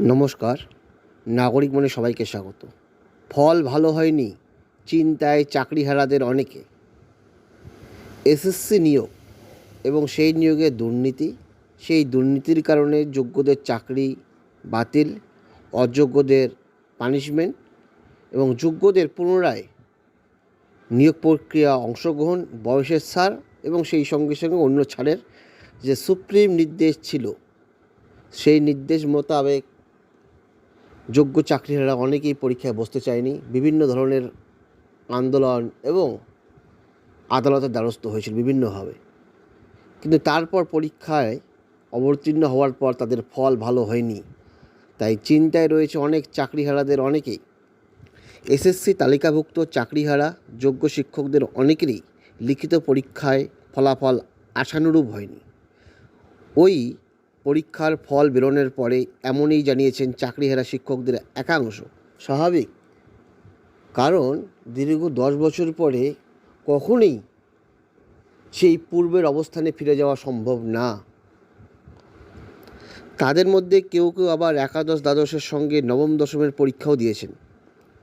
নমস্কার। নাগরিক মনে সবাইকে স্বাগত। ফল ভালো হয়নি, চিন্তায় চাকরিহারাদের অনেকে। এসএসসি নিয়োগ এবং সেই নিয়োগে দুর্নীতি, সেই দুর্নীতির কারণে যোগ্যদের চাকরি বাতিল, অযোগ্যদের পানিশমেন্ট এবং যোগ্যদের পুনরায় নিয়োগ প্রক্রিয়া অংশগ্রহণ, বয়সের ছাড় এবং সেই সঙ্গে সঙ্গে অন্য ছাড়ের যে সুপ্রিম নির্দেশ ছিল, সেই নির্দেশ মোতাবেক যোগ্য চাকরিহারা অনেকেই পরীক্ষায় বসতে চায়নি। বিভিন্ন ধরনের আন্দোলন এবং আদালতের দ্বারস্থ হয়েছিল বিভিন্নভাবে। কিন্তু তারপর পরীক্ষায় অবতীর্ণ হওয়ার পর তাদের ফল ভালো হয়নি। তাই চিন্তায় রয়েছে অনেক চাকরিহারাদের অনেকেই। এসএসসি তালিকাভুক্ত চাকরিহারা, যোগ্য শিক্ষকদের অনেকেরই লিখিত পরীক্ষায় ফলাফল আশানুরূপ হয়নি। ওই পরীক্ষার ফল বেরোনোর পরে এমনই জানিয়েছেন চাকরিহারা শিক্ষকদের একাংশ। স্বাভাবিক। কারণ দীর্ঘ দশ বছর পরে কখনোই সেই পূর্বের অবস্থানে ফিরে যাওয়া সম্ভব না। তাদের মধ্যে কেউ কেউ আবার একাদশ দ্বাদশের সঙ্গে নবম দশমের পরীক্ষাও দিয়েছেন।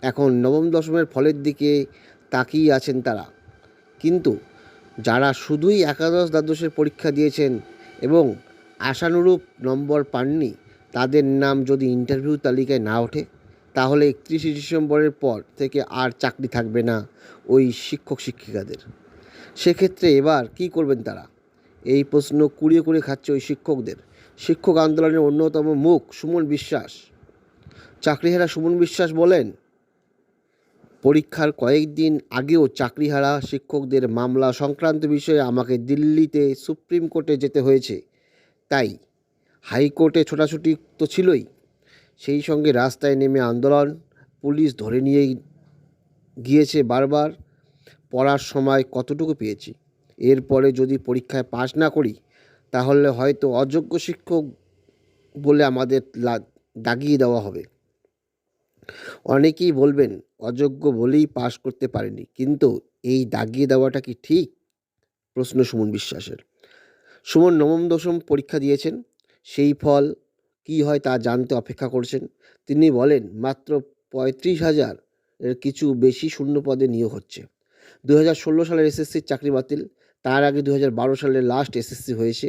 এখন নবম দশমের ফলের দিকে তাকিয়ে আছেন তারা। কিন্তু যারা শুধুই একাদশ দ্বাদশের পরীক্ষা দিয়েছেন এবং আশানুরূপ নম্বর পাননি, তাদের নাম যদি ইন্টারভিউ তালিকায় না ওঠে, তাহলে একত্রিশে ডিসেম্বরের পর থেকে আর চাকরি থাকবে না ওই শিক্ষক শিক্ষিকাদের। সেক্ষেত্রে এবার কি করবেন তারা? এই প্রশ্ন কুড়িয়ে কুড়িয়ে খাচ্ছে ওই শিক্ষকদের। শিক্ষক আন্দোলনের অন্যতম মুখ সুমন বিশ্বাস। চাকরিহারা সুমন বিশ্বাস বলেন, পরীক্ষার কয়েকদিন আগেও চাকরিহারা শিক্ষকদের মামলা সংক্রান্ত বিষয়ে আমাকে দিল্লিতে সুপ্রিম কোর্টে যেতে হয়েছে। তাই হাইকোর্টে ছোটাছুটি তো ছিলই। সেই সঙ্গে রাস্তায় নেমে আন্দোলন, পুলিশ ধরে নিয়ে গিয়েছে বারবার। পড়ার সময় কতটুকু পেয়েছি? এরপরে যদি পরীক্ষায় পাশ না করি, তাহলে হয়তো অযোগ্য শিক্ষক বলে আমাদের দাগিয়ে দেওয়া হবে। অনেকেই বলবেন, অযোগ্য বলেই পাশ করতে পারেনি। কিন্তু এই দাগিয়ে দেওয়াটা কি ঠিক? প্রশ্ন সুমন বিশ্বাসের। সুমন নবম দশম পরীক্ষা দিয়েছেন। সেই ফল কি হয় তা জানতে অপেক্ষা করছেন। তিনি বলেন, মাত্র পঁয়ত্রিশ হাজার এর কিছু বেশি শূন্য পদে নিয়োগ হচ্ছে। দু হাজার ষোলো সালের এসএসসির চাকরি বাতিল, তার আগে দু হাজার বারো সালের লাস্ট এসএসসি হয়েছে।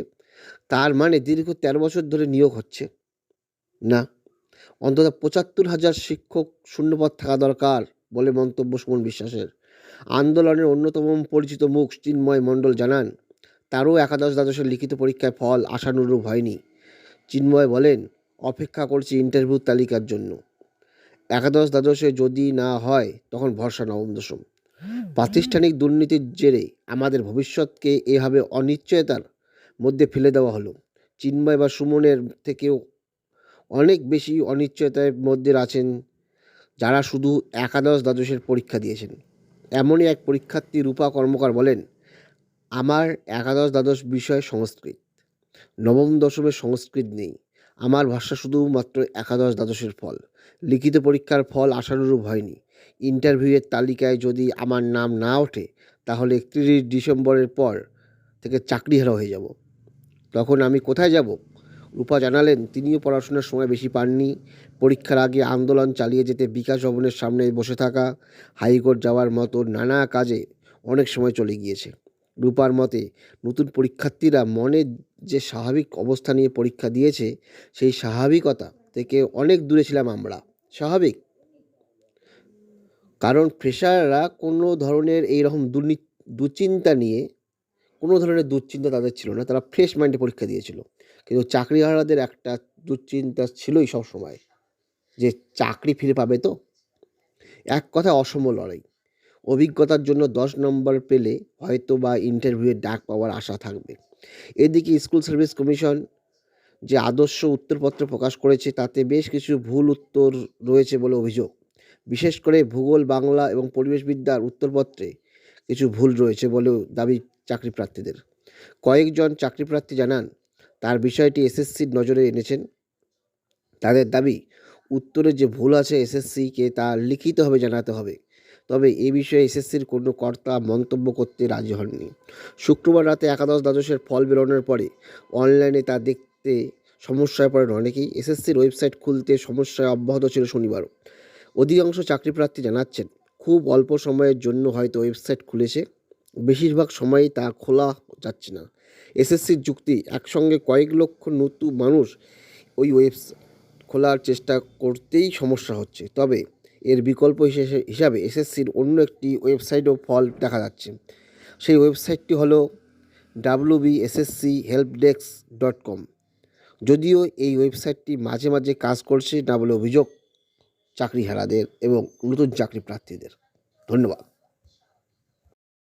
তার মানে দীর্ঘ তেরো বছর ধরে নিয়োগ হচ্ছে। না, অন্তত পঁচাত্তর হাজার শিক্ষক শূন্যপদ থাকা দরকার বলে মন্তব্য সুমন বিশ্বাসের। আন্দোলনের অন্যতম পরিচিত মুখ চিন্ময় মণ্ডল জানান তারও একাদশ দ্বাদশের লিখিত পরীক্ষায় ফল আশানুরূপ হয়নি। চিন্ময় বলেন, অপেক্ষা করছি ইন্টারভিউ তালিকার জন্য। একাদশ দ্বাদশে যদি না হয়, তখন ভরসা নবম দশম। প্রাতিষ্ঠানিক দুর্নীতির জেরে আমাদের ভবিষ্যৎকে এভাবে অনিশ্চয়তার মধ্যে ফেলে দেওয়া হলো। চিন্ময় বা সুমনের থেকেও অনেক বেশি অনিশ্চয়তার মধ্যে আছেন, যারা শুধু একাদশ দ্বাদশের পরীক্ষা দিয়েছেন। এমনই এক পরীক্ষার্থী রূপা কর্মকার বলেন আমার একাদশ দ্বাদশ বিষয় সংস্কৃত। নবম দশমের সংস্কৃত নেই। আমার ভাষা শুধুমাত্র একাদশ দ্বাদশের ফল। লিখিত পরীক্ষার ফল আশানুরূপ হয়নি। ইন্টারভিউয়ের তালিকায় যদি আমার নাম না ওঠে, তাহলে একত্রিশ ডিসেম্বরের পর থেকে চাকরিহারা হয়ে যাব। তখন আমি কোথায় যাব? রূপা জানালেন, তিনিও পড়াশোনার সময় বেশি পাননি। পরীক্ষার আগে আন্দোলন চালিয়ে যেতে বিকাশ ভবনের সামনে বসে থাকা হাইকোর্ট যাওয়ার মতো নানা কাজে অনেক সময় চলে গিয়েছে। রূপার মতে নতুন পরীক্ষার্থীরা মনে যে স্বাভাবিক অবস্থা নিয়ে পরীক্ষা দিয়েছে, সেই স্বাভাবিকতা থেকে অনেক দূরে ছিলাম আমরা। স্বাভাবিক। কারণ ফ্রেশাররা কোনো ধরনের এইরকম দুর্নি, দুশ্চিন্তা নিয়ে কোনো ধরনের দুশ্চিন্তা তাদের ছিল না। তারা ফ্রেশ মাইন্ডে পরীক্ষা দিয়েছিল। কিন্তু চাকরিহারাদের একটা দুশ্চিন্তা ছিলই সব সময় যে চাকরি ফিরে পাবে তো। এক কথা অসম লড়াই। অভিজ্ঞতার জন্য দশ নম্বর পেলে হয়তো বা ইন্টারভিউয়ে ডাক পাওয়ার আশা থাকবে। এদিকে স্কুল সার্ভিস কমিশন যে আদর্শ উত্তরপত্র প্রকাশ করেছে, তাতে বেশ কিছু ভুল উত্তর রয়েছে বলে অভিযোগ। বিশেষ করে ভূগোল, বাংলা এবং পরিবেশবিদ্যার উত্তরপত্রে কিছু ভুল রয়েছে বলেও দাবি চাকরি প্রার্থীদের। কয়েকজন চাকরি প্রার্থী জানান, তার বিষয়টি এসএসসির নজরে এনেছেন। তাদের দাবি, উত্তরে যে ভুল আছে এসএসসিকে তা লিখিতভাবে জানাতে হবে। তবে এ বিষয়ে এসএসসির কোনো কর্তা মন্তব্য করতে রাজি হননি। শুক্রবার রাতে একাদশ দ্বাদশের ফল বেরোনোর পরে অনলাইনে তা দেখতে সমস্যায় পড়েন অনেকেই। এসএসসির ওয়েবসাইট খুলতে সমস্যায় অব্যাহত ছিল শনিবারও। অধিকাংশ চাকরি প্রার্থী জানাচ্ছেন, খুব অল্প সময়ের জন্য হয়তো ওয়েবসাইট খুলেছে। বেশিরভাগ সময়ই তা খোলা যাচ্ছে না। এসএসসির যুক্তি, একসঙ্গে কয়েক লক্ষ নতুন মানুষ ওই ওয়েবসাইট খোলার চেষ্টা করতেই সমস্যা হচ্ছে। তবে এর বিকল্প হিসেবে এসএসসির অন্য একটি ওয়েবসাইটও ফল দেখা যাচ্ছে। সেই ওয়েবসাইটটি হলো W B SSC help desk dot com যদিও এই ওয়েবসাইটটি মাঝে মাঝে কাজ করছে না বলে অভিযোগ, চাকরিহারাদের এবং নতুন চাকরি প্রার্থীদের। ধন্যবাদ।